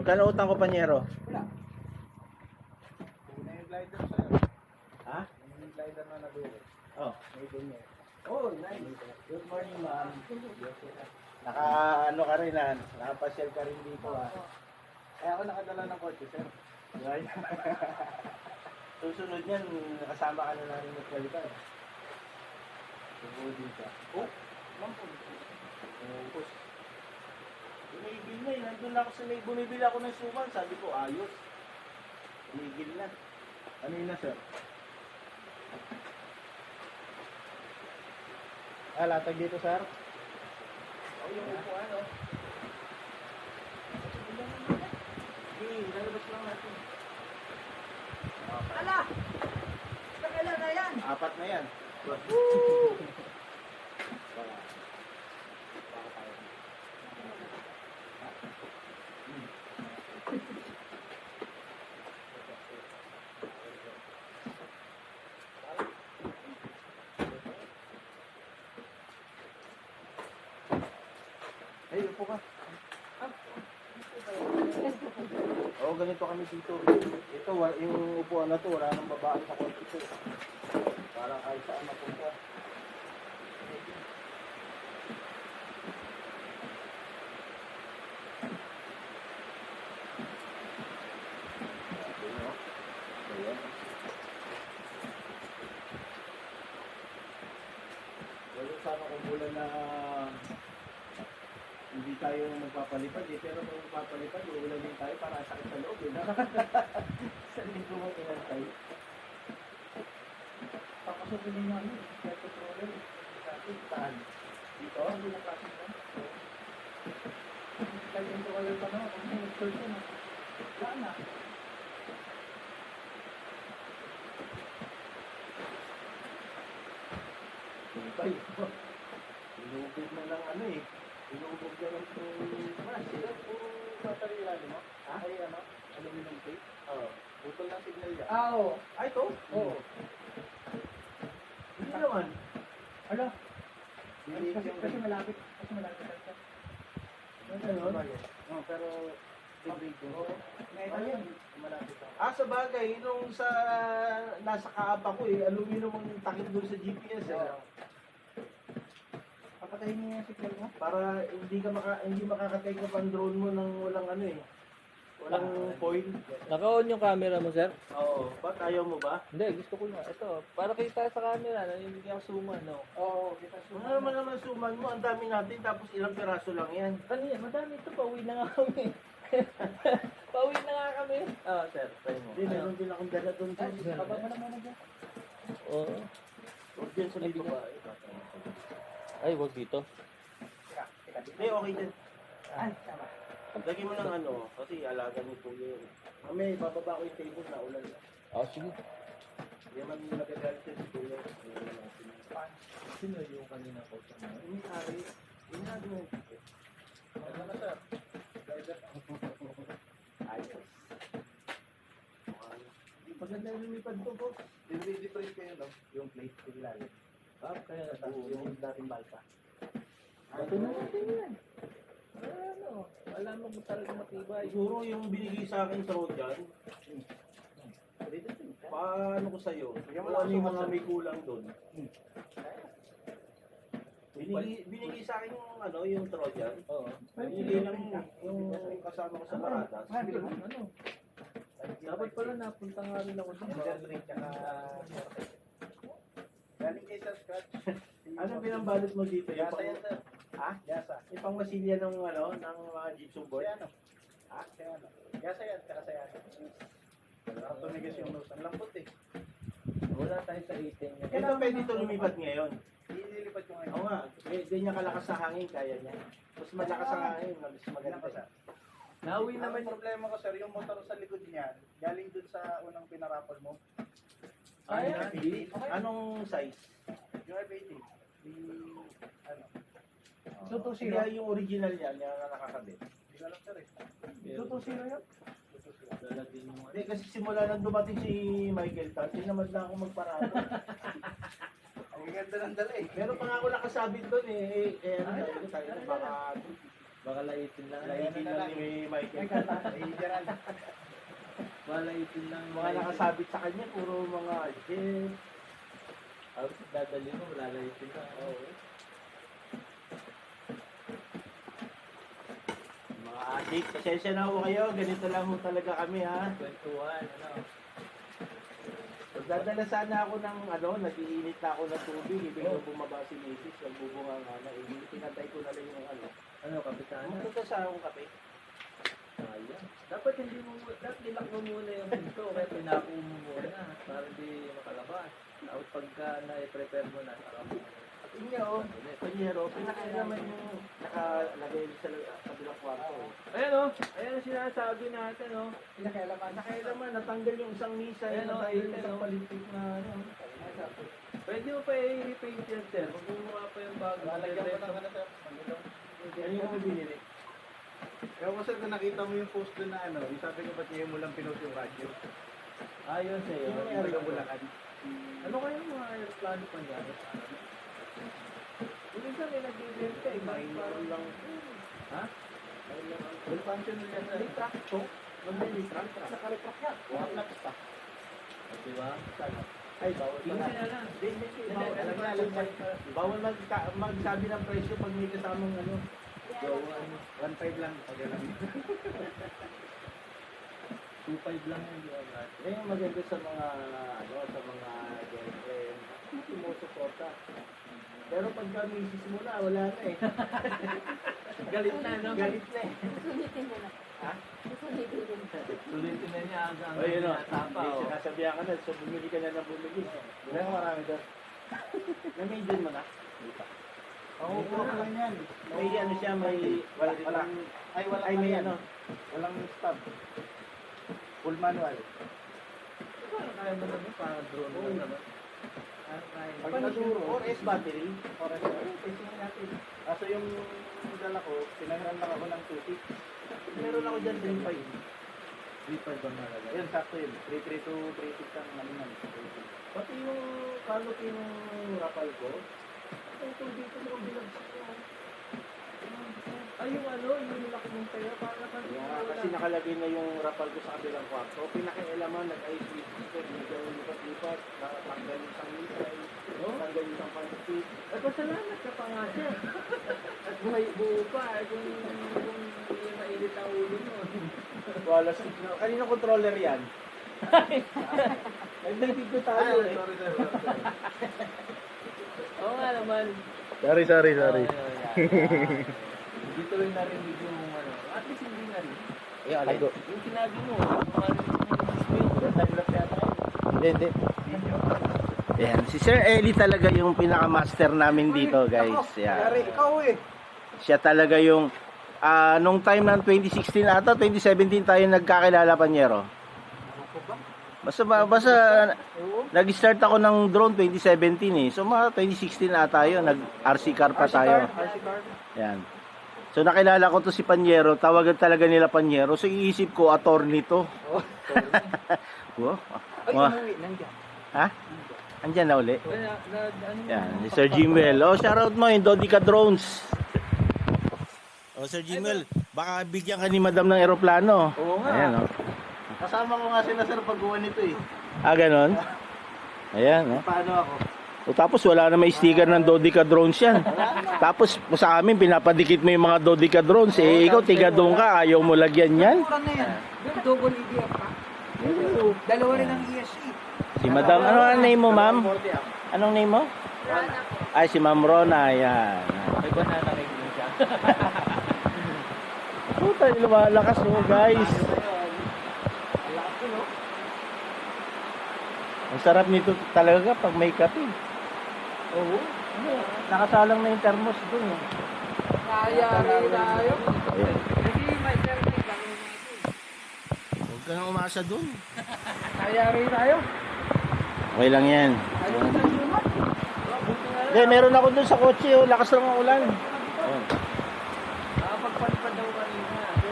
Magkano utang ko, Panyero? Wala. Yung glider sa'yo. Ha? Yung glider na nadulo. Oh. May ganyan. Oh, nice. Good morning, ma'am. Naka, ano ka rin, ha? Nakapasyal ka rin dito, ha? Kaya ako nakadala ng kotse, sir. Right? Susunod yan, kasama ka na namin magkalita, eh. Tungkulin ka. Oh, ma'am po. Ubus. Bumibili na, eh. Nandun ako sa may bumibili ako ng suman. Sabi ko, ayos. Tumigil na. Ano yun na, sir? Ah, latag dito, sir. Oh, yung upuan, oh. Sige, lalabas lang natin. Okay. Ala! Kailan na yan? Apat na yan. Ay, upo ka. Oo, ganito kami dito. Ito, yung upuan na to, wala nang babae sa kotse to. Parang kahit saan mapunta. Ayan, oh. Ayan. Wala sana kung bulan na hindi tayo magpapalipad eh, pero kung magpapalipad, uulan din tayo para sakit sa loob eh. Sa linggo mo pinantay. Papasukin niyo ano, sir, petroleum. Saan? Dito? Hindi na kasi ba? Kahit hindi kayo pa na, kung may search na. Wala na. Inubog na ng ano eh. Inubog na ng mas. Battery ilalim mo? Ha? Ay, ano? Aluminum tape? Oo. Putol ng signal yan. Ah, oo. Ay, ito? Oo. Hindi naman. Ala, kasi, kasi malapit. Kasi malapit. Ano? Oo, pero Degree ko. Oo. Ito. Malapit ako. Ah, sa bagay, nung sa nasa kaaba ko eh, aluminum ang takip doon sa GPS eh. Oo. Papatayin niyo yung signal mo? Para hindi ka maka, hindi makaka-take off ang drone mo ng walang ano eh. Walang foil. Naka-on yung camera mo, sir? Oo. Ba't ayaw mo ba? Hindi, gusto ko nga. Ito, para kita sa camera, nanimigyan ako suma, no? Oo, kita Ano naman naman suman mo? Ang dami natin tapos ilang piraso lang yan. Kanina, madami ito, pauwi na nga kami. pauwi na nga kami. Ah, sir, try mo. Hindi, meron din akong dala doon. Ay, baba mo naman na dyan. Oo. Huwag dyan sa babae. Ay, wag dito. Hindi, okay din. Ay, tama. Lagyan mo ng ano, kasi alaga ni Kuya yun. Mamaya, bababa ko yung table na ulan. Ah, sige. Hindi man nagagalit si Kuya. Sino yung kanina ko? Yung may-ari, yun nga doon. Ano na, sir? Ayos. Maganda yung lumipad ko, boss. Dinidiframe kayo, no? Yung plate ko ilalim. Ah, kaya natabuo. yung dating balsa. Ito na natin yan. Ano, alam mo kung talaga matibay. Siguro yung binigay sa akin Trojan, paano ko sa'yo? Lang ano yung mga may kulang doon. Binigay, binigay sa akin yung ano, yung Trojan. Oo. Binigay lang yung kasama ko sa Paradas. Ah, Ano? ano? Dapat pala napunta nga rin ako. Overlay, tsaka... Galing kay Sir Scratch. Anong pinambalot mo dito? Yung Yasa pang, yan, sir. ha? Yasa. Yung pang masilya ng ano, ng mga jitsu board? Sa ano? Ha? Sa ano? Yasa yan, tsaka sa ano. Para tumigas yung nose. Ang lambot eh. Wala tayo sa 18 yan. Ito pwede ito lumipat ngayon. Ililipat yung Oo nga, may- ganyan kalakas sa hangin, kaya niya. Mas malakas sa hangin, mas Maganda maganda. sir. Nauwi Naman naman problema ko sir, yung motor sa likod niyan, galing dun sa unang pinarapol mo. Ay, Ay, hindi. Anong size? Yung F80. Yung, ano, So, to yung original niya, niya na nakakabit. hindi ko alam sir eh. Sino yun? Lalagyan mo. Hindi, kasi simula nang dumating si Michael Tan, tinamad na ako magparado. Ang ganda ng dala eh. Meron pa nga ako nakasabit doon eh. Eh, eh ano, sabi ko, tayo na baka, Baka laitin lang. Laitin lang ni Michael. Baka laitin lang. Mga nakasabit sa kanya, puro mga jet. Tapos dadali mo, wala laitin lang. Oo. Mga adik, pasensya na ho kayo. Ganito lang ho talaga kami ha. Kwentuhan, ano. Magdadala sana ako ng ano, nag-iinit na ako ng tubig. Ibig oh. bumaba si Mrs. Nagbubunga nga na. Eh, pinatay ko na lang yung ano. Ano, kapitana? Ano to sa akong kape? Sayang. Dapat hindi mo, dapat nilak mo muna yung pinto, kaya pinako mo muna, para hindi makalabas. Tapos pagka na-prepare mo na, saka mo. Inyo, oh. Panyero, pinakailaman yung nakalagay sa kabilang kwarto. Ayan o, ayan ang sinasabi natin o. Pinakailaman. Nakailaman, natanggal yung isang misa, Ayan, oh, natanggal yung ayun, isang oh. palitik na ano. Pwede mo pa i-repaint yan, sir. Kung gumawa pa yung bago. Lalagyan ko ng ano sir. Ano yung binili? Kaya mo sir, kung nakita mo yung post doon na ano, yung sabi ko ba't niya mo lang pinost yung radyo? Ayun sa'yo. Sino may Yung ari taga Bulacan. Ano kaya yung mga aeroplano pa niya? Yung minsan may nag-event ka, eh. bakit Minor parang- lang. Ha? Well, function nila sa retract to. Mag-retract. Naka-retract yan. Wala pa. Di ba? Ay, bawal Yung pala. Hindi, hindi, hindi. Bawal na, na, na. Magsabi ng presyo pag may kasamang ano. Ano. 1.5 lang. Pag alam. 2.5 lang yun. di ba, Brad? Yan yung maganda sa mga, ano, sa mga girlfriend. Sumusuporta. Pero pagka misis mo na, wala na eh. Galit na, no? Galit na eh. Susulitin mo na. Ha? Susulitin mo na. Sulitin na niya hanggang O yun o. tapa, May o. sinasabihan ka na, so bumili ka na ng bumili. Wala ka marami doon. Na-major mo na? Oo, puro ko lang yan. May ano siya, may... Wala, wala. Ay, wala Ay, may ano. Walang stop. Full manual. Kaya mo naman, parang drone lang naman. Pag nag-uro, 4S battery. Oras Testing natin. Kaso yung dala ko, pinahiran lang ako ng 2.6. Meron ako dyan, 3.5. 3.5 bang nalagay? Ayun, sakto yun. 332, 36 ang nun. Pati yung canopy ng rapal ko, ito dito ang binagsak ko. Ay, yung ano, yung lock mong tayo, Kaya ko nga, kasi nakalagay na yung rapal ko sa kabilang kwarto. Pinakialaman, nag-ice with sticker, medyo lipat-lipat, nakatanggal yung isang misay, tanggal yung isang pansip. Ay, pasalamat ka pa nga siya. At buhay buo pa, eh, kung, kung hindi mainit ang ulo mo. Wala sa... Kanino controller yan? Nagdating ko tayo eh. sorry, sorry, sorry. Oo nga naman. Sorry, sorry, sorry. Oo, yun, yan. Hindi tuloy narinig yung ano. At least hindi narinig. Eh, alay. Yung sinabi mo, yun. Hindi, hindi. Yan, si Sir Eli talaga yung pinaka-master namin dito, guys. Yan. ikaw eh. Siya talaga yung ah nung time ng 2016 ata 2017 tayo nagkakilala panyero. Basta ba- basta nag-start ako ng drone 2017 eh. So mga 2016 ata yun, nag RC car pa tayo. Yan. So nakilala ko to si Panyero, tawagan talaga nila Panyero. So iisip ko attorney to. wow. Ay, umuwi, nandiyan. Ha? Andiyan na uli. Kaya, na, ano Yan, si Sir Jimwell. Oh, shoutout mo yung Dodica Drones. Oh, Sir Jimwell, baka bigyan ka ni Madam ng eroplano. Oo nga. Ayan, oh. Kasama ko nga sila sir pag gawa nito eh. Ah, ganon? Ayan, oh. Paano ako? O, tapos wala na may sticker ng Dodica Drones yan. Tapos sa amin, pinapadikit mo yung mga Dodica Drones. Eh, ikaw, tiga doon ka, ayaw mo lagyan yan. Mura na yan. Double EDF pa. Dalawa rin ang ESC. Si Madam, ano ang name mo, ma'am? 40 ako. Anong name mo? Ay, si Ma'am Rona, ayan. May banana din siya. Puta, lumalakas mo, guys. Ang sarap nito talaga pag may kape. Oo. Ano, nakasalang na yung thermos dun. eh. Kayari tayo. Ayan. Kasi may service lang yung Huwag ka nang umasa dun. Kayari tayo. Okay lang yan. Sumat. Hindi, meron ako dun sa kotse. Oh. Lakas lang ang ulan. Ayan.